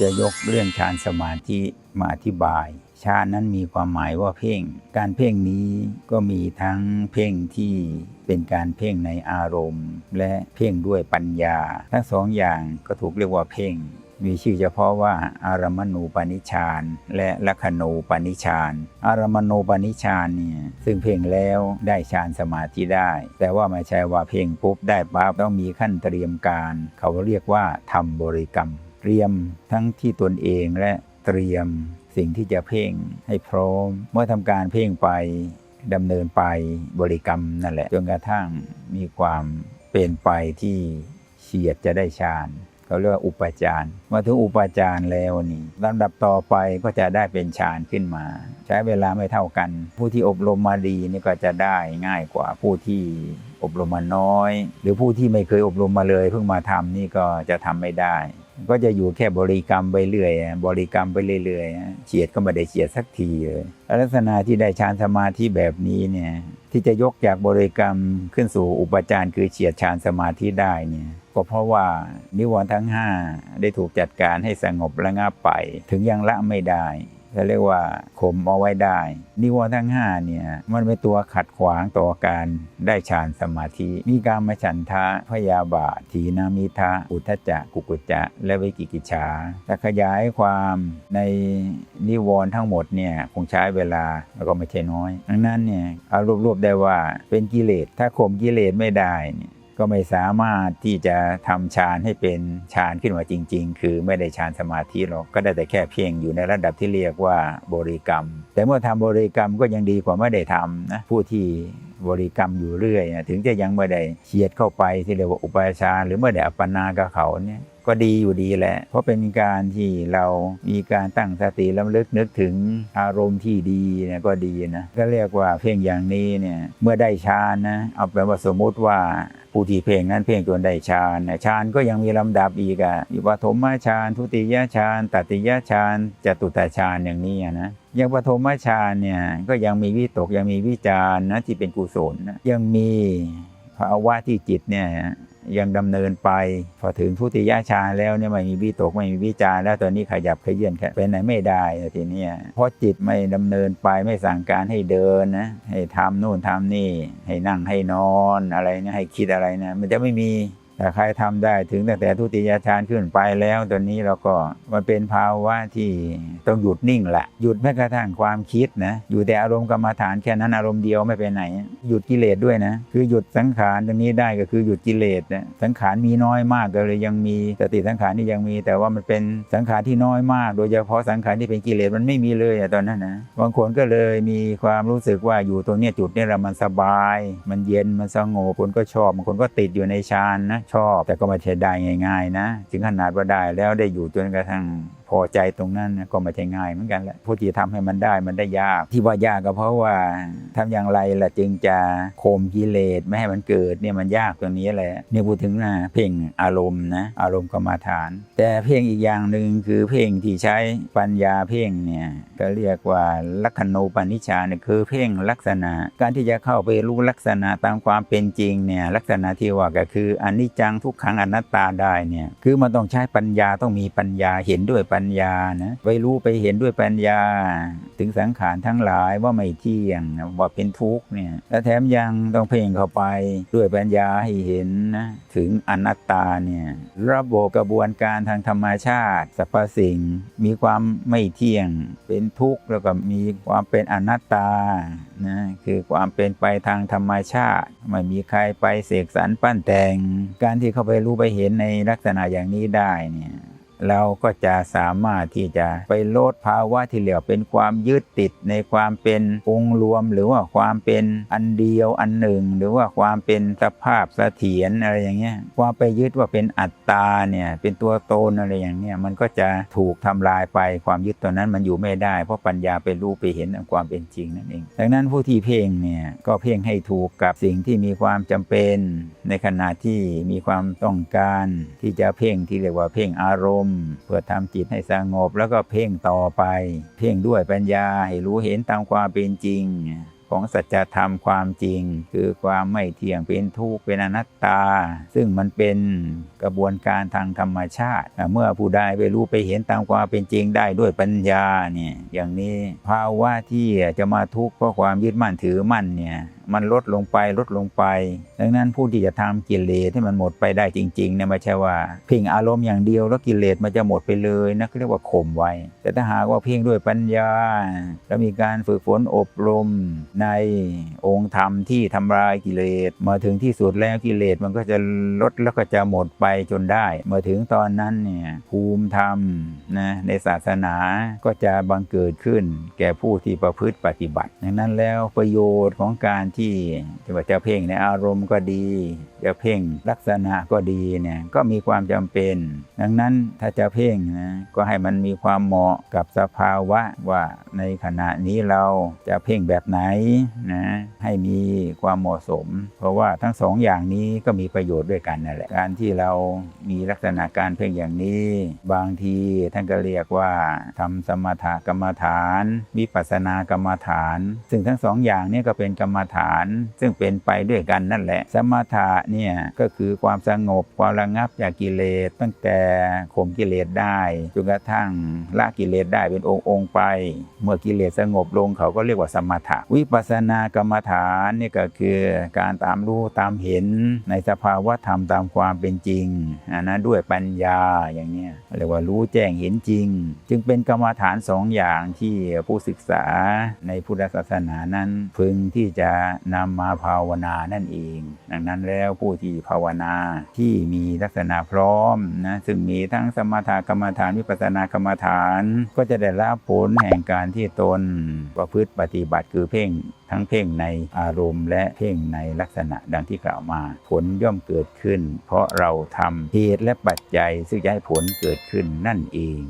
จะยกเรื่องฌานสมาธิมาอธิบายฌานนั้นมีความหมายว่าเพ่ง การเพ่งนี้ก็มีทั้งเพ่งที่เป็นการเพ่งในอารมณ์ และเพ่งด้วยปัญญา ทั้งสองอย่างก็ถูกเรียกว่าเพ่ง มีชื่อเฉพาะว่าอารมณูปนิชานและลัคขณูปนิชานอารมณูปนิชานเนี่ยซึ่งเพ่งแล้วได้ฌานสมาธิได้ แต่ว่าไม่ใช่ว่าเพ่งปุ๊บได้ปั๊บต้องมีขั้นเตรียมการ เขาเรียกว่าทำบริกรรม เตรียมทั้งที่ตนเองและเตรียมสิ่งที่จะเพ่งให้พร้อม เมื่อทำการเพ่งไปดำเนินไปบริกรรมนั่นแหละจนกระทั่งมีความเป็นไปที่เฉียดจะได้ฌานเขาเรียกว่าอุปจารมาถึงอุปจารแล้วนี่ลำดับต่อไปก็จะได้เป็นฌานขึ้นมา ใช้เวลาไม่เท่ากัน ผู้ที่อบรมมาดีนี่ก็จะได้ง่ายกว่าผู้ที่อบรมมาน้อย หรือผู้ที่ไม่เคยอบรมมาเลยเพิ่งมาทำนี่ก็จะทำไม่ได้ ก็จะอยู่แค่บริกรรมไปเรื่อยบริกรรมไปเรื่อยเฉียดก็ไม่ได้เฉียดสักทีเลยลักษณะที่ได้ฌานสมาธิแบบนี้เนี่ยที่จะยกจากบริกรรมขึ้นสู่อุปจารคือเฉียดฌานสมาธิได้เนี่ยก็เพราะว่านิวรณ์ทั้ง 5 ได้ถูกจัดการให้สงบระงับไป ถึงยังละไม่ได้ เขาเรียกว่าข่มเอาไว้ได้ นิวรณ์ทั้ง5เนี่ยมันเป็นตัวขัดขวางต่อการได้ฌานสมาธิ มีการมฉันทะพยาบาทถีนามิทะอุทจะกุกุจจะ และวิกิกิจฉาถ้าขยายความในนิวรณ์ทั้งหมดเนี่ยคงใช้เวลาแล้วก็ไม่ใช่น้อยดังนั้นเนี่ยเอารวบๆได้ว่าเป็นกิเลสถ้าข่มกิเลสไม่ได้เนี่ย ก็ไม่สามารถที่จะทำฌานให้เป็นฌานขึ้นมาจริง ๆ คือไม่ได้ฌานสมาธิหรอกก็ได้แต่แค่เพียงอยู่ในระดับที่เรียกว่าบริกรรม แต่เมื่อทำบริกรรมก็ยังดีกว่าไม่ได้ทำนะผู้ที่บริกรรมอยู่เรื่อย ถึงจะยังไม่ได้เฉียดเข้าไปที่เรียกว่าอุปาชาหรือไม่ได้อัปปนากับเขาเนี่ย ก็ดีอยู่ดีแหละ เพราะเป็นการที่เรามีการตั้งสติลำลึกนึกถึงอารมณ์ที่ดีเนี่ยก็ดีนะก็เรียกว่าเพ่งอย่างนี้เนี่ยเมื่อได้ฌานนะเอาเป็นว่าสมมุติว่าผู้ที่เพ่งนั้นเพ่งจนได้ฌานฌานก็ยังมีลำดับอีกอะอยู่ปฐมฌานทุติยฌานตติยฌานจตุตฌานอย่างนี้นะยังปฐมฌานเนี่ยก็ยังมีวิตกยังมีวิจารนะที่เป็นกุศลนะยังมีภาวะที่จิตเนี่ย ยังดำเนินไป พอถึงทุติยชาแล้วเนี่ยไม่มีวิตกไม่มีวิจารแล้วตอนนี้ขยับขยื่นไปไหนไม่ได้ทีนี้เพราะจิตไม่ดำเนินไปไม่สั่งการให้เดินนะให้ทำนู่นทำนี่ ให้นั่งให้นอนอะไรเนี่ยให้คิดอะไรนะมันจะไม่มี แต่ใครทำได้ถึงตั้งแต่ทุติยฌานขึ้นไปแล้วตอนนี้เราก็มันเป็นภาวะที่ต้องหยุดนิ่งแหละหยุดแม้กระทั่งความคิดนะอยู่แต่อารมณ์กรรมฐานแค่นั้นอารมณ์เดียวไม่ไปไหน หยุดกิเลสด้วยนะคือหยุดสังขารตรงนี้ได้ก็คือหยุดกิเลสนะสังขารมีน้อยมากก็เลยยังมีสติสังขารนี่ยังมี แต่ว่ามันเป็นสังขารที่น้อยมาก โดยเฉพาะสังขารที่เป็นกิเลสมันไม่มีเลยอะตอนนั้นนะบางคนก็เลยมีความรู้สึกว่าอยู่ตรงนี้จุดนี้เรามันสบาย มันเย็นมันสงบคนก็ชอบบางคนก็ติดอยู่ในฌานนะชอบ แต่ก็ไม่ใช่ได้ง่าย ๆ นะ ถึงขนาดว่าได้แล้วได้อยู่จนกระทั่ง พอใจตรงนั้นก็ไม่ใช่ง่ายเหมือนกันแหละผู้ที่ทำให้มันได้มันได้ยาก ที่ว่ายากก็เพราะว่าทำอย่างไรล่ะจึงจะข่มกิเลสไม่ให้มันเกิดเนี่ยมันยากตรงนี้แหละเนี่ยพูดถึงนะเพ่งอารมณ์นะอารมณ์กรรมาฐาน แต่เพ่งอีกอย่างหนึ่งคือเพ่งที่ใช้ปัญญาเพ่งเนี่ยก็เรียกว่าลักขณูปนิชานเนี่ยคือเพ่งลักษณะ การที่จะเข้าไปรู้ลักษณะตามความเป็นจริงเนี่ยลักษณะที่ว่าก็คืออนิจจังทุกขังอนัตตาได้เนี่ยคือมันต้องใช้ปัญญาต้องมีปัญญาเห็นด้วยปัญญานะไปรู้ไปเห็นด้วยปัญญา ถึงสังขารทั้งหลายว่าไม่เที่ยงว่าเป็นทุกข์เนี่ยและแถมยังต้องเพ่งเข้าไปด้วยปัญญาให้เห็นนะถึงอนัตตาเนี่ยระบบกระบวนการทางธรรมชาติสรรพสิ่ง มีความไม่เที่ยง เป็นทุกข์แล้วก็มีความเป็นอนัตตานะคือความเป็นไปทางธรรมชาติ ไม่มีใครไปเสกสรรปั้นแต่ง การที่เข้าไปรู้ไปเห็นในลักษณะอย่างนี้ได้เนี่ย เราก็จะสามารถที่จะไปลดภาวะที่เหลือเป็นความยึดติดในความเป็นองค์รวม หรือว่าความเป็นอันเดียวอันหนึ่ง หรือว่าความเป็นสภาพเสถียรอะไรอย่างเงี้ยความไปยึดว่าเป็นอัตตาเนี่ยเป็นตัวตนอะไรอย่างเงี้ยมันก็จะถูกทำลายไปความยึดตัวนั้นมันอยู่ไม่ได้ เพราะปัญญาไปรู้ไปเห็นความเป็นจริงนั่นเอง ดังนั้นผู้ที่เพ่งเนี่ยก็เพ่งให้ถูกกับสิ่งที่มีความจำเป็น ในขณะที่มีความต้องการที่จะเพ่งที่เรียกว่าเพ่งอารมณ์เพื่อทำจิตให้สงบแล้วก็เพ่งต่อไป เพ่งด้วยปัญญาให้รู้เห็นตามความเป็นจริง ของสัจธรรมความจริง คือความไม่เที่ยงเป็นทุกข์เป็นอนัตตา ซึ่งมันเป็นกระบวนการทางธรรมชาติ เมื่อผู้ใดไปรู้ไปเห็นตามความเป็นจริงได้ด้วยปัญญาเนี่ยอย่างนี้ภาวะที่จะมาทุกข์เพราะความยึดมั่นถือมั่นเนี่ย มันลดลงไปลดลงไป ดังนั้นผู้ที่จะทำกิเลสให้มันหมดไปได้จริงๆเนี่ยไม่ใช่ว่าเพ่งอารมณ์อย่างเดียวแล้วกิเลสมันจะหมดไปเลยนะเขาเรียกว่าข่มไว้ แต่ถ้าหากว่าเพ่งด้วยปัญญา แล้วมีการฝึกฝนอบรมในองค์ธรรมที่ทำลายกิเลสมาถึงที่สุดแล้วกิเลสมันก็จะลดแล้วก็จะหมดไปจนได้เมื่อถึงตอนนั้นเนี่ยภูมิธรรมนะในศาสนาก็จะบังเกิดขึ้น แก่ผู้ที่ประพฤติปฏิบัติ ดังนั้นแล้วประโยชน์ของการที่จะว่าจะเพ่งในอารมณ์ก็ดี จะเพ่งลักษณะก็ดีเนี่ยก็มีความจำเป็น ดังนั้นถ้าจะเพ่งนะก็ให้มันมีความเหมาะกับสภาวะว่าในขณะนี้เราจะเพ่งแบบไหนนะให้มีความเหมาะสม เพราะว่าทั้งสองอย่างนี้ก็มีประโยชน์ด้วยกันนั่นแหละการที่เรามีลักษณะการเพ่งอย่างนี้ บางทีท่านก็เรียกว่าทำสมถกรรมฐาน วิปัสสนากรรมฐาน ซึ่งทั้งสองอย่างนี้ก็เป็นกรรมฐานซึ่งเป็นไปด้วยกันนั่นแหละ สมถะเนี่ยก็คือความสงบความระงับจากกิเลส ตั้งแต่ข่มกิเลสได้จนกระทั่งละกิเลสได้เป็นองค์องค์ไป เมื่อกิเลสสงบลงเขาก็เรียกว่าสมถะ วิปัสสนากรรมฐานนี่ก็คือการตามรู้ตามเห็นในสภาวะธรรมตามความเป็นจริงอันนั้นด้วยปัญญาอย่างเนี้ยเรียกว่ารู้แจ้งเห็นจริง จึงเป็นกรรมฐานสองอย่างที่ผู้ศึกษาในพุทธศาสนานั้นพึงที่จะนำมาภาวนานั่นเอง ดังนั้นแล้วผู้ที่ภาวนาที่มีลักษณะพร้อมนะซึ่งมีทั้งสมถกรรมฐานวิปัสสนากรรมฐาน ก็จะได้รับผลแห่งการที่ตนประพฤติปฏิบัติคือเพ่งทั้งเพ่งในอารมณ์และเพ่งในลักษณะดังที่กล่าวมา ผลย่อมเกิดขึ้น เพราะเราทำเหตุและปัจจัยซึ่งจะให้ผลเกิดขึ้นนั่นเอง